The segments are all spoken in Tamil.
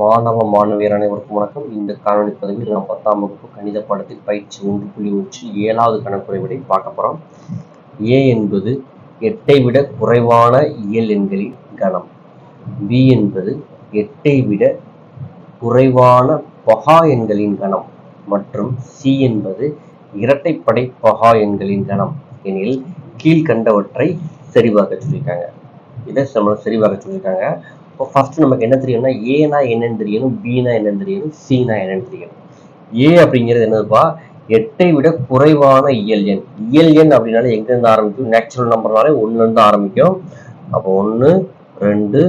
மாணவ மாணவியர் அனைவருக்கும் வணக்கம். இந்த காணொலி பதிவில் நாம் பத்தாம் வகுப்பு கணித பாடத்தில் பயிற்சி ஒன்று புள்ளி ஒன்று ஏழாவது கணக்குறை விடை பார்க்க போகிறோம் ஏ என்பது எட்டை விட குறைவான இயல் எண்களின் கணம். பி என்பது எட்டை விட குறைவான பகா எண்களின் கணம். மற்றும் சி என்பது இரட்டைப்படை பகா எண்களின் கணம். எனில் கீழ்கண்டவற்றை சரிபார்க்க சொல்லியிருக்காங்க. இதை நம்ம சரிபார்க்க சொல்லியிருக்காங்க. இப்போ ஃபர்ஸ்ட் நமக்கு என்ன தெரியும்னா ஏனா என்னன்னு தெரியணும் பீனா என்னன்னு தெரியணும் சீனா என்னன்னு தெரியணும். ஏ அப்படிங்கிறது என்னதுப்பா? எட்டை விட குறைவான இயல் எண். இயல் எண் அப்படின்னாலே எங்கேருந்து ஆரம்பிக்கும்? நேச்சுரல் நம்பர்னாலே ஒன்றுலேருந்து ஆரம்பிக்கும். அப்போ ஒன்று ரெண்டு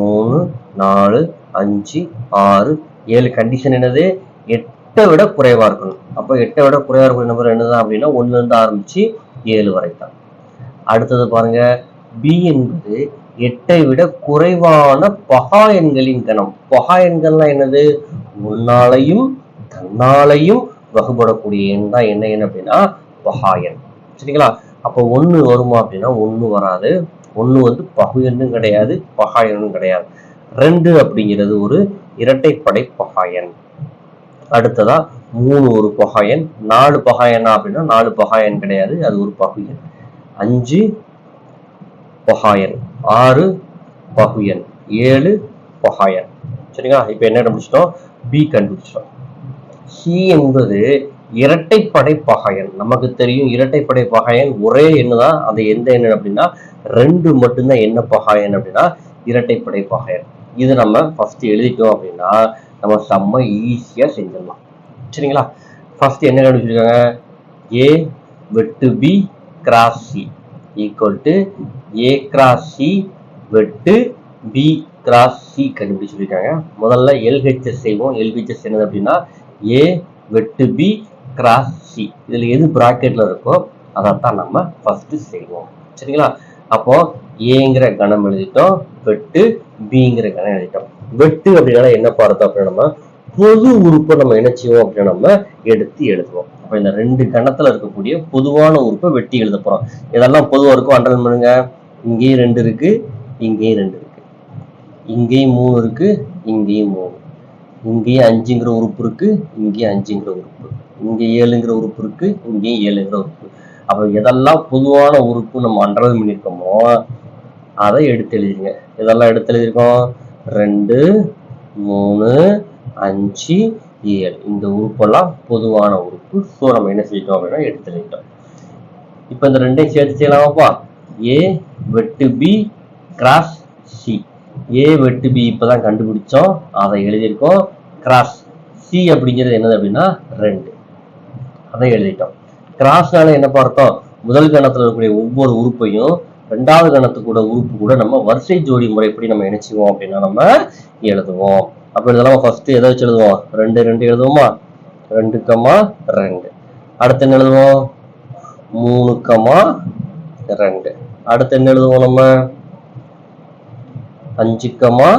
மூணு நாலு அஞ்சு ஆறு ஏழு கண்டிஷன் என்னது? எட்டை விட குறைவாக இருக்கணும். அப்போ எட்டை விட குறைவாக இருக்கிற நம்பர் என்னதான் அப்படின்னா ஒன்றுலேருந்து ஆரம்பித்து ஏழு வரை தான் அடுத்தது பாருங்க பி என்பது எட்டை விட குறைவான பகா எண்களின் கணம். பகா எண்கள்லாம் என்னது? முன்னாலையும் தன்னாலையும் வகுபடக்கூடிய எண் தான் என்ன எண் அப்படின்னா பகா எண். சரிங்களா? அப்போ ஒன்று வருமா அப்படின்னா ஒன்று வராது. ஒன்று வந்து பகு எண்ணும் கிடையாது பகா எண்ணும் கிடையாது. ரெண்டு அப்படிங்கிறது ஒரு இரட்டைப்படை பகாயன் அடுத்ததா மூணு ஒரு பகாயன் நாலு பகாயனா அப்படின்னா நாலு பகாயன் கிடையாது அது ஒரு பகுயன் அஞ்சு பகாயன் ஆறு பகுயன் ஏழு பகாயன். சரிங்களா? இப்போ என்ன கண்டுபிடிச்சிட்டோம்? பி கண்டுபிடிச்சிட்டோம். சி என்பது இரட்டைப்படை பகாயன். நமக்கு தெரியும் இரட்டைப்படை பகாயன் ஒரே எண்ணு தான் அது எந்த எண்ணு அப்படின்னா ரெண்டு மட்டும்தான் என்ன பகாயன் அப்படின்னா இரட்டைப்படை பகாயன். இது நம்ம ஃபர்ஸ்ட் எழுதிட்டோம் அப்படின்னா நம்ம செம்ம ஈஸியாக செஞ்சிடலாம். சரிங்களா? ஃபர்ஸ்ட் என்ன கண்டுபிடிச்சிருக்காங்க? ஏ வெட்டு B cross C equal to A cross C வெட்டு பி கிராஸ் சி கண்டுபிடிச்சு சொல்லியிருக்காங்க. முதல்ல எல்ஹெச்எஸ் செய்வோம். எல்ஹெச்எஸ் என்னது அப்படின்னா ஏ வெட்டு பி கிராஸ் சி இதில் எது ப்ராக்கெட்டில் இருக்கோ அதைத்தான் நம்ம ஃபஸ்ட்டு செய்வோம். சரிங்களா? அப்போ ஏங்கிற கணம் எழுதிட்டோம். வெட்டு பிங்கிற கணம் எழுதிட்டோம். வெட்டு அப்படின்னா என்ன பார்த்தோம் அப்படின்னா நம்ம பொது உறுப்பை நம்ம என்ன செய்வோம் அப்படின்னா நம்ம எடுத்து எழுதுவோம். அப்போ இந்த ரெண்டு கணத்துல இருக்கக்கூடிய பொதுவான உறுப்பை வெட்டி எழுத போகிறோம் இதெல்லாம் பொதுவாக இருக்கும். அண்டர்லைன் பண்ணுங்க. இங்கேயும் ரெண்டு இருக்கு இங்கேயும் ரெண்டு இருக்கு. இங்கேயும் மூணு இருக்கு இங்கேயும் மூணு. இங்கேயும் அஞ்சுங்கிற உறுப்பு இருக்கு இங்கேயும் அஞ்சுங்கிற உறுப்பு இங்க ஏழுங்கிற உறுப்பு இருக்கு இங்கேயும் ஏழுங்கிற உறுப்பு அப்போ எதெல்லாம் பொதுவான உறுப்பு நம்ம அண்டர்லைன் பண்ணியிருக்கோமோ அதை எடுத்து எழுதிருங்க. இதெல்லாம் எடுத்து எழுதியிருக்கோம்? ரெண்டு மூணு அஞ்சு ஏழு. இந்த உறுப்பெல்லாம் பொதுவான உறுப்பு. ஸோ நம்ம என்ன செஞ்சிட்டோம் அப்படின்னா எடுத்து எழுதிட்டோம். இப்போ இந்த ரெண்டையும் சேர்த்து செய்யலாமாப்பா? ஏ வெட்டு பி கிராஸ் சி ஏ வெட்டு பி இப்பதான் கண்டுபிடிச்சோம். அதை எழுதியிருக்கோம். கிராஸ் சி அப்படிங்கிறது என்னது அப்படின்னா ரெண்டு. அதை எழுதிட்டோம். கிராஸ்னால என்ன பார்த்தோம்? முதல் கணத்துல இருக்கக்கூடிய ஒவ்வொரு உறுப்பையும் ரெண்டாவது கணத்து கூட உறுப்பு கூட நம்ம வரிசை ஜோடி முறைப்படி நம்ம நினைச்சுவோம் அப்படின்னா நம்ம எழுதுவோம். அப்போ இதெல்லாம் ஃபர்ஸ்ட் எதை வச்சு எழுதுவோம்? ரெண்டு ரெண்டு எழுதுவோமா? ரெண்டு கமா ரெண்டு. அடுத்து என்ன எழுதுவோம்? மூணு கமா ரெண்டு. அடுத்து என்ன எழுதுவோம் நம்ம? அஞ்சு கமா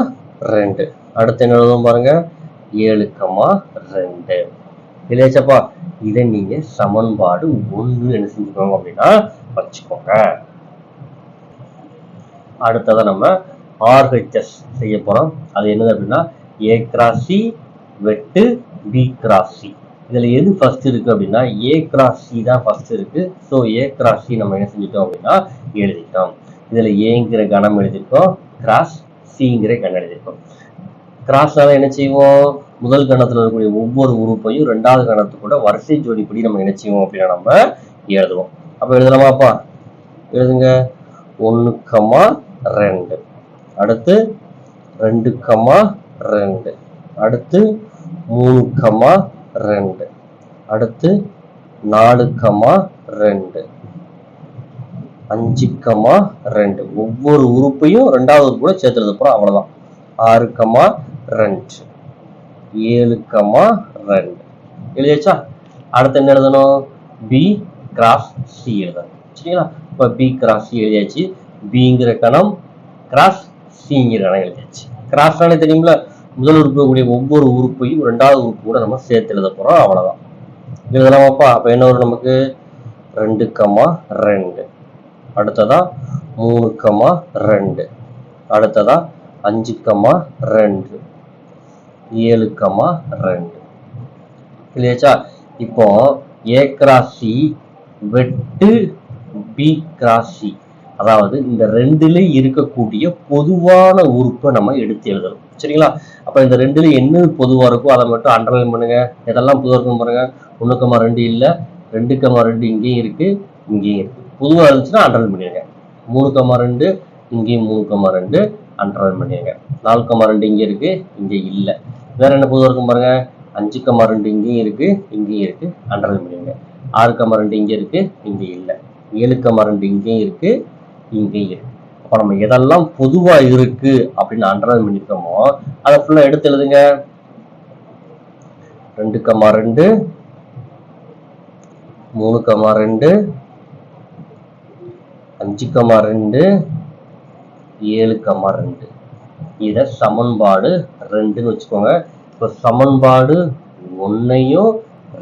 ரெண்டு. அடுத்து என்ன எழுதுவோம் பாருங்க? ஏழு கமா ரெண்டு. இல்லையாச்சப்பா? இதை நீங்க சமன்பாடு ஒன்று என்ன செஞ்சுக்கோங்க அப்படின்னா வச்சுக்கோங்க அடுத்ததான் நம்ம ஆர்ஹெச்எஸ் செய்ய போறோம். அது என்னது அப்படின்னா ஏ கிராசி வெட்டு பி கிராசி இதுல எது ஃபர்ஸ்ட் இருக்கு அப்படின்னா ஏ கிராஸ் சி தான் ஃபர்ஸ்ட் இருக்கு. ஸோ ஏ கிராஸ் சி நம்ம என்ன செஞ்சிட்டோம் அப்படின்னா எழுதிட்டோம். இதுல ஏங்கிற கணம் எழுதியிருக்கோம். கிராஸ் சிங்கிற கணம் எழுதியிருக்கோம். கிராஸ்னால என்ன செய்வோம்? முதல் கணத்துல இருக்கக்கூடிய ஒவ்வொரு உறுப்பையும் ரெண்டாவது கணத்து கூட வரிசை ஜோடிப்படி நம்ம என்ன செய்வோம் அப்படின்னா நம்ம எழுதுவோம். அப்போ எழுதலாமாப்பா? எழுதுங்க. ஒன்று கமா ரெண்டு. அடுத்து ரெண்டு கமா ரெண்டு. அடுத்து மூணு கமா ரெண்டு. அடுத்து நாலு கமா ரெண்டு. அஞ்சு கமா ரெண்டு. ஒவ்வொரு உறுப்பையும் ரெண்டாவது கூட சேர்த்து அப்புறம் போறோம். அவ்வளவுதான். ஆறு கமா ரெண்டு. ஏழு கமா ரெண்டு. எழுதியாச்சா? அடுத்து என்ன எழுதணும்? பி கிராஸ் சி எழுதணும். சரிங்களா? இப்போ பி கிராஸ் சி எழுதியாச்சு. பிங்கிற கணம் கிராஸ் சிங்கிற கணம் எழுதியாச்சு. கிராஸ்னாலே தெரியுங்களா முதல் உறுப்பு கூடிய ஒவ்வொரு உறுப்பையும் ரெண்டாவது உறுப்பு கூட நம்ம சேர்த்து எழுத போகிறோம் அவ்வளோதான் எழுதலாமாப்பா அப்போ என்ன வரும் நமக்கு? ரெண்டு கமா ரெண்டு. அடுத்ததா மூணு கமா ரெண்டு. அடுத்ததா அஞ்சு கமா ரெண்டு. ஏழு கமா ரெண்டு. இல்லையாச்சா இப்போ ஏ கிராசி சி வெட்டு பி கிராசி அதாவது இந்த ரெண்டுல இருக்கக்கூடிய பொதுவான உறுப்பை நம்ம எடுத்து எழுதணும். சரிங்களா? அப்போ இந்த ரெண்டுல என்ன பொதுவாக இருக்கோ அதை மட்டும் அண்டர்லைன் பண்ணுங்க. எதெல்லாம் பொதுவாக இருக்கும் பாருங்க. ஒன்று கமா ரெண்டு இல்லை ரெண்டு கமா ரெண்டு இங்கேயும் இருக்கு இங்கேயும் இருக்கு. பொதுவாக இருந்துச்சுன்னா அண்டர்லைன் பண்ணிடுங்க. மூணு கமா ரெண்டு இங்கேயும் மூணு கமா ரெண்டு அண்டர்லைன் பண்ணிடுங்க. நாலு கமா ரெண்டு இங்கே இருக்கு இங்கே இல்லை. வேற என்ன பொதுவாக இருக்கும் பாருங்க. அஞ்சு கமா ரெண்டு இங்கேயும் இருக்கு இங்கேயும் இருக்கு அண்டர்லைன் பண்ணிடுங்க. ஆறு கமா ரெண்டு இங்கே இருக்கு இங்கே இல்லை. ஏழு கமா ரெண்டு இங்கேயும் இருக்கு இங்கேயும் இருக்கு அப்போ நம்ம எதெல்லாம் பொதுவா இருக்கு அப்படின்னு அண்டர்லைன் பண்ணியிருக்கோமோ அதை ஃபுல்லா எடுத்து எழுதுங்க. ரெண்டு கமா ரெண்டு மூணு கமா ரெண்டு அஞ்சு கமா ரெண்டு ஏழு கமா ரெண்டு. இதை சமன்பாடு ரெண்டுன்னு வச்சுக்கோங்க. இப்போ சமன்பாடு ஒன்னையும்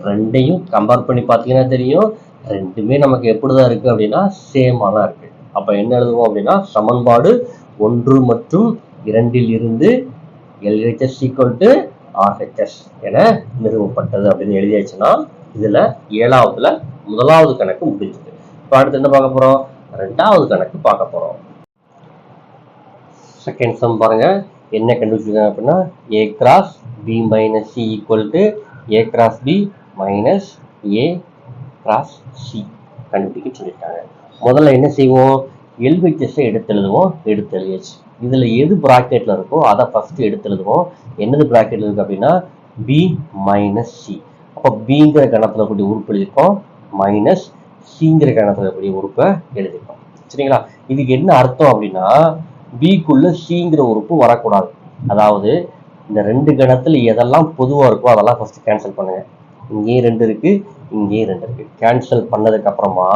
ரெண்டையும் கம்பேர் பண்ணி பார்த்தீங்கன்னா தெரியும். ரெண்டுமே நமக்கு எப்படிதான் இருக்கு அப்படின்னா சேமாக தான் இருக்கு. அப்போ என்ன எழுதுவோம் அப்படின்னா சமன்பாடு ஒன்று மற்றும் இரண்டில் இருந்து எல்ஹெச்எஸ் ஈக்குவல் டு ஆர்ஹெச்எஸ் என நிறுவப்பட்டது அப்படின்னு எழுதியாச்சுன்னா இதுல ஏழாவதுல முதலாவது கணக்கு முடிஞ்சது. இப்போ அடுத்து என்ன பார்க்க போறோம்? ரெண்டாவது கணக்கு பார்க்க போறோம். செகண்ட் சம் பாருங்க. என்ன கண்டுபிடிச்சிருக்காங்க அப்படின்னா A cross B minus C equal to A cross B minus A cross C கண்டுபிடிக்க சொல்லியிருக்காங்க. முதல்ல என்ன செய்வோம்? எல்ஹெச்எஸ்ஸை எடுத்து எழுதுவோம் எடுத்து எழுதியாச்சு. இதில் எது ப்ராக்கெட்டில் இருக்கோ அதை ஃபஸ்ட்டு எடுத்து எழுதுவோம். என்னது ப்ராக்கெட்டில் இருக்குது அப்படின்னா பி மைனஸ் சி அப்போ பிங்கிற கணத்தில் கூடிய உறுப்பு எழுதியிருக்கோம். மைனஸ் சிங்கிற கணத்தில் கூடிய உறுப்பை எழுதியிருக்கோம். சரிங்களா? இதுக்கு என்ன அர்த்தம் அப்படின்னா பிக்குள்ள சிங்கிற உறுப்பு வரக்கூடாது. அதாவது இந்த ரெண்டு கணத்தில் எதெல்லாம் பொதுவாக இருக்கோ அதெல்லாம் ஃபஸ்ட்டு கேன்சல் பண்ணுங்கள் இங்கேயும் ரெண்டு இருக்குது இங்கேயும் ரெண்டு இருக்குது கேன்சல் பண்ணதுக்கப்புறமா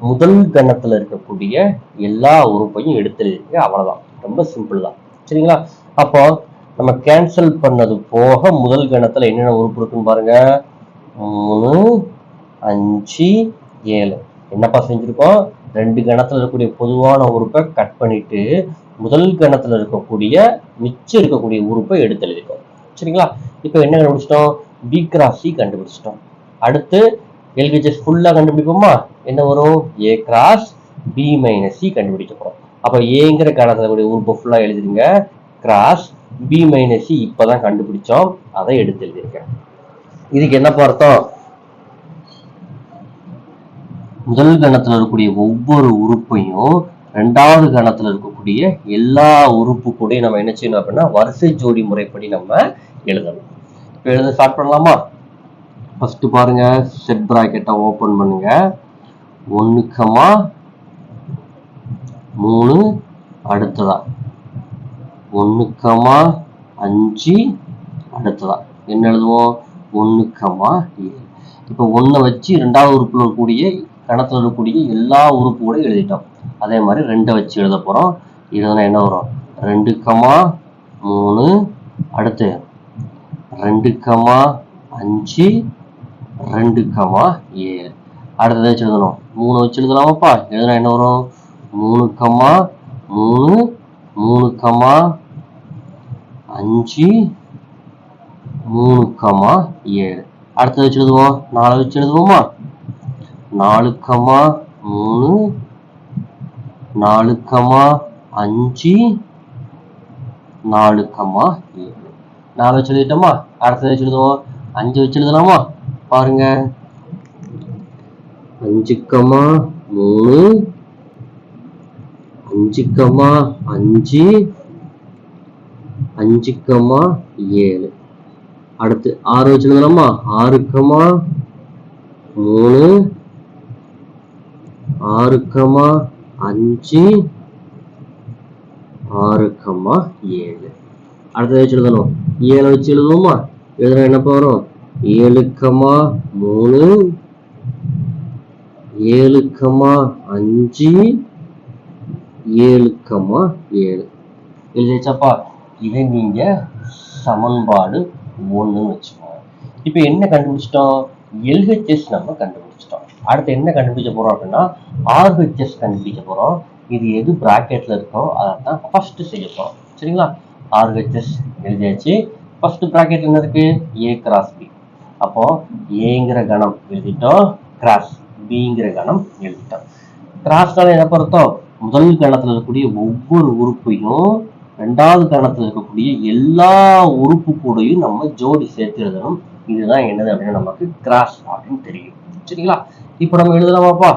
முதல் கணத்துல இருக்கக்கூடிய எல்லா உறுப்பையும் எடுத்துருக்கு அவ்வளவுதான். ரொம்ப சிம்பிள் தான். சரிங்களா? அப்போ நம்ம கேன்சல் பண்ணது போக முதல் கணத்துல என்னென்ன உறுப்பு இருக்குன்னு பாருங்க. மூணு அஞ்சு ஏழு. என்னப்பா செஞ்சிருக்கோம்? ரெண்டு கணத்துல இருக்கக்கூடிய பொதுவான உறுப்பை கட் பண்ணிட்டு முதல் கணத்துல இருக்கக்கூடிய மிச்சம் இருக்கக்கூடிய உறுப்பை எடுத்து எழுதிட்டோம். சரிங்களா? இப்போ என்ன கண்டுபிடிச்சிட்டோம்? பி கிராஸ் சி கண்டுபிடிச்சிட்டோம். அடுத்து எல்ஹெச்எஸ் ஃபுல்லா கண்டுபிடிப்போமா? என்ன வரும்? A cross B minus C கண்டுபிடிக்க போறோம். அப்போ ஏங்கிற கணத்துல கூடிய உறுப்பு ஃபுல்லா எழுதிருங்க கிராஸ் பி மைனஸ் சி இப்பதான் கண்டுபிடிச்சோம். அதை எடுத்து எழுதியிருக்கேன் இதுக்கு என்னப்பா அர்த்தம் முதல் கணத்துல இருக்கக்கூடிய ஒவ்வொரு உறுப்பையும் ரெண்டாவது கணத்துல இருக்கக்கூடிய எல்லா உறுப்பு கூட நம்ம என்ன செய்யணும் அப்படின்னா வரிசை ஜோடி முறைப்படி நம்ம எழுதணும். இப்போ எழுத ஸ்டார்ட் பண்ணலாமா? ஃபர்ஸ்ட் பாருங்க செட் ப்ராக்கெட்டை ஓப்பன் பண்ணுங்க. ஒன்றுக்கமா மூணு அடுத்ததா. ஒன்றுக்கமா அஞ்சு அடுத்ததா. என்ன எழுதுவோம்? ஒன்றுக்கமா ஏழு. இப்போ ஒன்றை வச்சு ரெண்டாவது உறுப்பில் இருக்கக்கூடிய கணத்தில் இருக்கக்கூடிய எல்லா உறுப்பு கூட எழுதிட்டோம். அதே மாதிரி ரெண்டை வச்சு எழுத போகிறோம் எழுதுனா என்ன வரும்? ரெண்டு கமா மூணு அடுத்து ரெண்டு கமா அஞ்சு ரெண்டு கமா ஏழு அடுத்ததை வச்சு எழுதணும்? மூணு வச்சு எழுதலாமாப்பா எழுதுனா என்ன வரும்? மூணு கமா மூணு மூணு கமா அஞ்சு மூணு கமா ஏழு. அடுத்தது வச்சு எழுதுவோம் நாலு வச்சு எழுதுவோமா நாலு கமா மூணு நாலு கமா அஞ்சு நாலு கமா ஏழு. நாலு வச்சு எழுதிட்டோமா அடுத்தது வச்சு எழுதுவோம் அஞ்சு வச்சு எழுதலாமா பாருங்க. அஞ்சுக்கமா மூணு. அஞ்சுக்கமா அஞ்சு. அஞ்சுக்கமா ஏழு. அடுத்து ஆறு வச்சு ஆறுக்கமா மூணு. ஆறுக்கமா அஞ்சு. ஆறுக்கமா ஏழு. அடுத்தது வச்சு எழுதணும் ஏழை வச்சு எழுதுவோமா எழுதுனா என்னப்பா வரும் ஏழு கமா மூணு ஏழு கமா அஞ்சு ஏழு. கமா ஏழு இல்லைச்சாப்பா இதை நீங்க சமன்பாடு ஒன்றுன்னு வச்சுக்கோங்க. இப்போ என்ன கண்டுபிடிச்சிட்டோம்? எல்ஹெச்எஸ் நம்ம கண்டுபிடிச்சிட்டோம். அடுத்து என்ன கண்டுபிடிக்க போறோம் அப்படின்னா ஆர்ஹெச்எஸ் கண்டுபிடிக்க போறோம். இது எது ப்ராக்கெட்டில் இருக்கோ அதை தான் ஃபர்ஸ்ட் செய்ய போறோம். சரிங்களா? ஆர்ஹெச்எஸ் எழுதியாச்சு. ஃபர்ஸ்ட் ப்ராக்கெட் என்ன இருக்கு ஏ கிராஸ் பி அப்போ ஏங்கிற கணம் எழுதிட்டோம். கிராஸ் பிங்கிற கணம் எழுதிட்டோம். கிராஸ்னால என்ன பொறுத்தோம் முதல் கணத்துல இருக்கக்கூடிய ஒவ்வொரு உறுப்பையும் ரெண்டாவது கணத்துல இருக்கக்கூடிய எல்லா உறுப்பு கூடயும் நம்ம ஜோடி சேர்த்து எழுதணும். இதுதான் என்னது அப்படின்னு நமக்கு கிராஸ் அப்படின்னு தெரியும். சரிங்களா? இப்போ நம்ம எழுதலாமாப்பா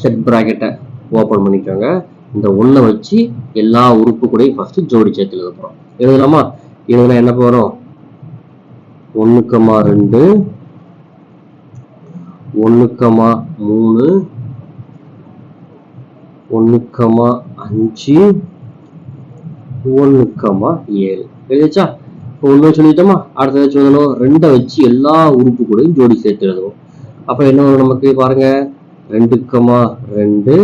செட் ப்ராக்கெட்டை ஓப்பன் பண்ணிக்கோங்க. இந்த ஒன்றை வச்சு எல்லா உறுப்பு கூடயும் ஃபஸ்ட்டு ஜோடி சேர்த்து எழுத போகிறோம் எழுதலாமா? எழுதுனா என்ன போகிறோம் ஒன்றுக்கமா ரெண்டு ஒன்றுக்கமா மூணு ஒன்றுக்கமா அஞ்சு ஒன்றுக்கமா ஏழு. எழுதிச்சா இப்போ ஒன்று சொல்லிட்டோமா? அடுத்த வச்சு எழுதணும். ரெண்டை வச்சு எல்லா உறுப்பு கூடயும் ஜோடி சேர்த்து எழுதுவோம். அப்போ என்ன வரும் நமக்கு? பாருங்க. ரெண்டுக்கமா ரெண்டு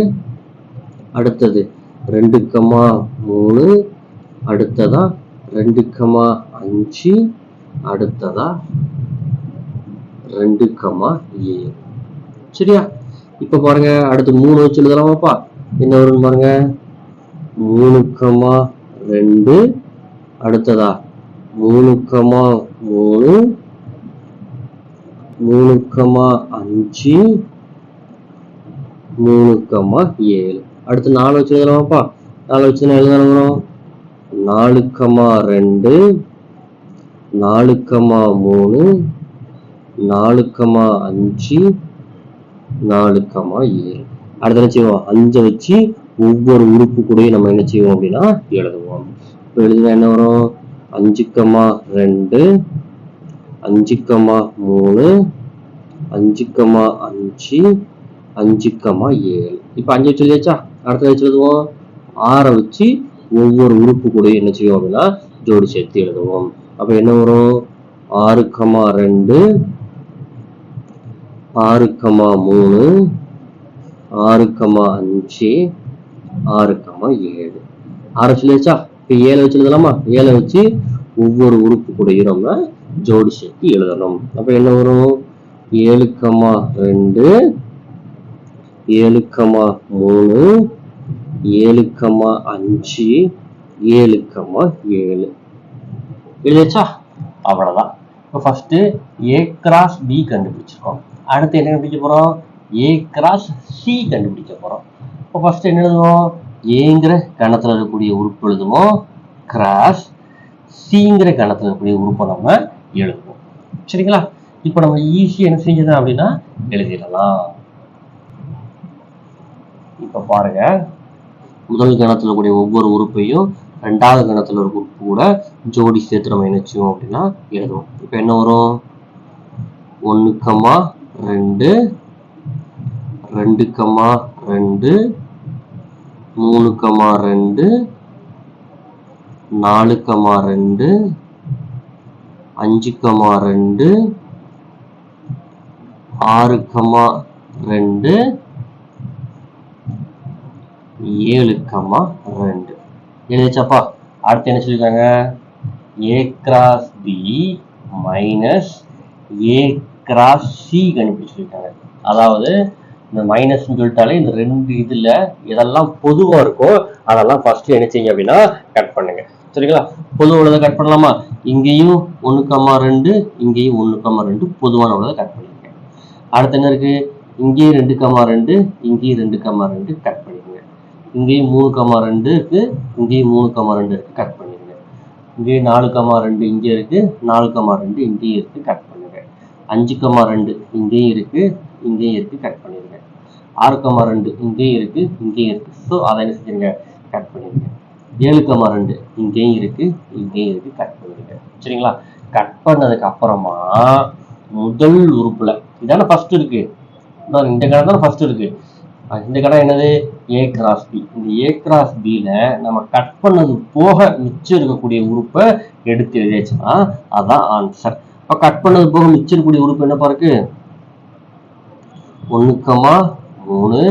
அடுத்தது ரெண்டுக்கமா மூணு அடுத்ததா ரெண்டுக்கமா அஞ்சு அடுத்ததா ரெண்டு கமா ஏழு சரியா? இப்ப பாருங்க அடுத்து மூணு வச்சு எழுதலாமாப்பா? என்ன வரும் பாருங்க. மூணு கமா ரெண்டு அடுத்ததா மூணு கமா மூணு மூணு கமா அஞ்சு மூணு கமா ஏழு. அடுத்து நாலு வச்சு எழுதலாமாப்பா? நாலு வச்சு எழுதலாம் நாலு கமா ரெண்டு நாலுக்கமா மூணு நாலுக்கமா அஞ்சு நாலுக்கமா ஏழு. அடுத்து என்ன செய்வோம்? அஞ்சை வச்சு ஒவ்வொரு உறுப்பு கூடயும் நம்ம என்ன செய்வோம் அப்படின்னா எழுதுவோம். இப்போ எழுதுனா என்ன வரும்? அஞ்சுக்கமா ரெண்டு அஞ்சுக்கமா மூணு அஞ்சுக்கமா அஞ்சு அஞ்சுக்கமா ஏழு. இப்போ அஞ்சு வச்சு எழுதியாச்சா? அடுத்த வச்சு எழுதுவோம்? ஆறை வச்சு ஒவ்வொரு உறுப்பு கூடயும் என்ன செய்வோம் அப்படின்னா ஜோடி சேர்த்து எழுதுவோம். அப்போ என்ன வரும்? ஆறுக்கமா ரெண்டு ஆறுக்கமா மூணு ஆறுக்கமா அஞ்சு ஆறுக்கமா ஏழு. ஆறு சொல்லியாச்சா இப்போ ஏழை வச்சு எழுதலாமா? ஏழை வச்சு ஒவ்வொரு உறுப்பு கூடயும் நம்ம ஜோடி சேர்த்து எழுதணும். அப்போ என்ன வரும்? ஏழுக்கமா ரெண்டு ஏழுக்கமா மூணு ஏழுக்கமா அஞ்சு ஏழுக்கமா ஏழு. எழுதியாச்சா? அவ்வளவுதான். இப்போ ஃபஸ்ட்டு ஏ கிராஸ் பி கண்டுபிடிச்சிருக்கோம். அடுத்து என்ன கண்டுபிடிக்க போறோம்? ஏ கிராஸ் சி கண்டுபிடிக்க போறோம். இப்போ ஃபஸ்ட்டு என்ன எழுதுவோம்? ஏங்கிற கணத்தில் இருக்கக்கூடிய உறுப்பு எழுதுவோம். கிராஸ் சிங்கிற கணத்தில் இருக்கக்கூடிய உறுப்பை நம்ம எழுதுவோம். சரிங்களா? இப்போ நம்ம ஈஸியாக என்ன செஞ்சது அப்படின்னா எழுதிடலாம். இப்போ பாருங்க. முதல் கணத்தில் கூடிய ஒவ்வொரு உறுப்பையும் ரெண்டாவது கணத்துல இருக்க உறுப்பு கூட ஜோடி சேர்த்து நம்ம என்ன செய்வோம் அப்படின்னா எழுதுவோம். இப்போ என்ன வரும்? ஒண்ணுக்கமா ரெண்டு ரெண்டு கம்மா ரெண்டு மூணு கமா ரெண்டு நாலு கமா ரெண்டு அஞ்சு கமா ரெண்டு ஆறு கமா ரெண்டு ஏழு கம்மா ரெண்டு. எழுதிச்சாப்பா அடுத்து என்ன சொல்லியிருக்காங்க A cross B minus A cross C கண்டுபிடிச்சிருக்காங்க அதாவது இந்த மைனஸ்ன்னு சொல்லிட்டாலே இந்த ரெண்டு இதில் எதெல்லாம் பொதுவாக இருக்கோ அதெல்லாம் ஃபஸ்ட்டு என்ன செய்யுங்க அப்படின்னா கட் பண்ணுங்க. சரிங்களா? பொதுவாக உள்ளதை கட் பண்ணலாமா? இங்கேயும் ஒண்ணுக்கம்மா ரெண்டு இங்கேயும் ஒண்ணுக்கம்மா ரெண்டு பொதுவான உள்ளதை கட் பண்ணிருக்கேன் அடுத்து என்ன இருக்குது இங்கேயும் ரெண்டு கம்மா ரெண்டு இங்கேயும் ரெண்டு கம்மா ரெண்டு கட் இங்கேயும் மூணு கமா ரெண்டு இருக்கு இங்கேயும் மூணு கமா ரெண்டு இருக்கு. கட் பண்ணிடுங்க. இங்கேயும் நாலு கமா ரெண்டு இங்கே இருக்கு நாலு கமா ரெண்டு இங்கேயும் இருக்கு. கட் பண்ணுங்க. அஞ்சு கமா ரெண்டு இங்கேயும் இருக்கு இங்கேயும் இருக்கு. கட் பண்ணிடுங்க. ஆறு கமா ரெண்டு இங்கேயும் இருக்கு இங்கேயும் இருக்கு. ஸோ அதை என்ன செஞ்சுருங்க? கட் பண்ணிடுங்க. ஏழு கமா ரெண்டு இங்கேயும் இருக்கு இங்கேயும் இருக்கு. கட் பண்ணிடுங்க. சரிங்களா? கட் பண்ணதுக்கு அப்புறமா முதல் உறுப்புல இதான ஃபர்ஸ்ட் இருக்கு. இந்த கணம் தான் ஃபர்ஸ்ட் இருக்கு. இந்த கடை என்னது? ஏ கிராஸ் பி இந்த ஏ கிராஸ் பில நம்ம கட் பண்ணது போக மிச்சம் இருக்கக்கூடிய உறுப்பை எடுத்து எழுதியாச்சுன்னா அதான் ஆன்சர் இப்போ கட் பண்ணது போக மிச்சம் இருக்கக்கூடிய உறுப்பு என்னப்பா இருக்கு ஒண்ணுக்கமா மூணு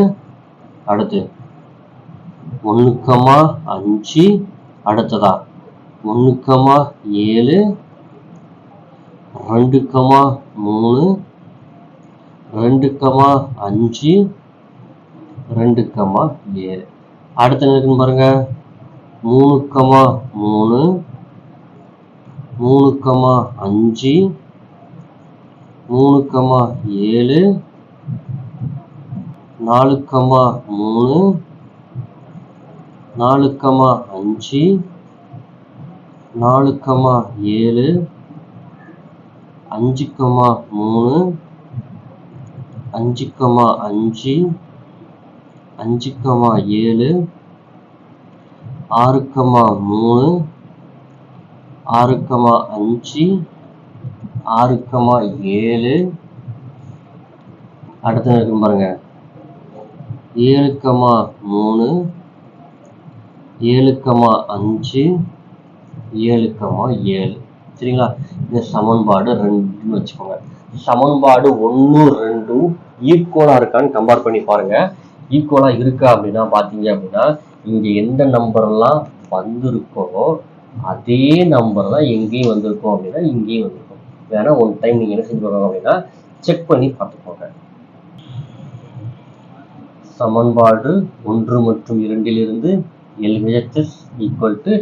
அடுத்து ஒண்ணுக்கமா அஞ்சு அடுத்ததா ஒண்ணுக்கமா ஏழு ரெண்டுக்கமா மூணு ரெண்டுக்கமா அஞ்சு ரெண்டு கமா ஏழு அடுத்து என்ன இருக்குன்னு மூணு கமா மூணு. மூணு கமா அஞ்சு. மூணு கமா ஏழு. நாலு கமா மூணு. நாலு கமா அஞ்சு. நாலு கமா ஏழு. அஞ்சு கமா மூணு. அஞ்சு கமா அஞ்சு. அஞ்சு கமா ஏழு ஆறு கமா மூணு ஆறு கமா அஞ்சு ஆறு கமா ஏழு. அடுத்து இருக்கும் பாருங்க. ஏழு கமா மூணு ஏழு கமா அஞ்சு ஏழு கமா ஏழு. சரிங்களா? இந்த சமன்பாடு ரெண்டுன்னு வச்சுக்கோங்க. சமன்பாடு ஒன்று ரெண்டும் ஈக்குவலாக இருக்கான்னு கம்பேர் பண்ணி பாருங்க. ஈக்குவலாக இருக்கா அப்படின்னா பார்த்தீங்க அப்படின்னா இங்கே எந்த நம்பர்லாம் வந்திருக்கோ அதே நம்பர் தான் எங்கேயும் வந்திருக்கோம் அப்படின்னா இங்கேயும் வந்திருக்கும். வேணா ஒன் டைம் நீங்கள் என்ன செஞ்சுக்கோங்க அப்படின்னா செக் பண்ணி பார்த்துக்கோங்க. சமன்பாடு ஒன்று மற்றும் இரண்டிலிருந்து எல்ஹெச்எஸ் ஈக்குவல் டு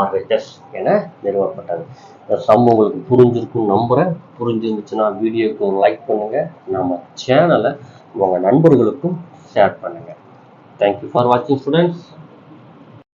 ஆர்ஹெச்எஸ் என நிறுவப்பட்டது. இந்த சம் உங்களுக்கு புரிஞ்சிருக்கும் நம்புகிறேன் புரிஞ்சிருந்துச்சுன்னா வீடியோக்கு லைக் பண்ணுங்கள் நம்ம சேனலை உங்கள் நண்பர்களுக்கும் ஷேர் பண்ணுங்கள் தேங்க்யூ ஃபார் வாட்சிங் ஸ்டூடெண்ட்ஸ்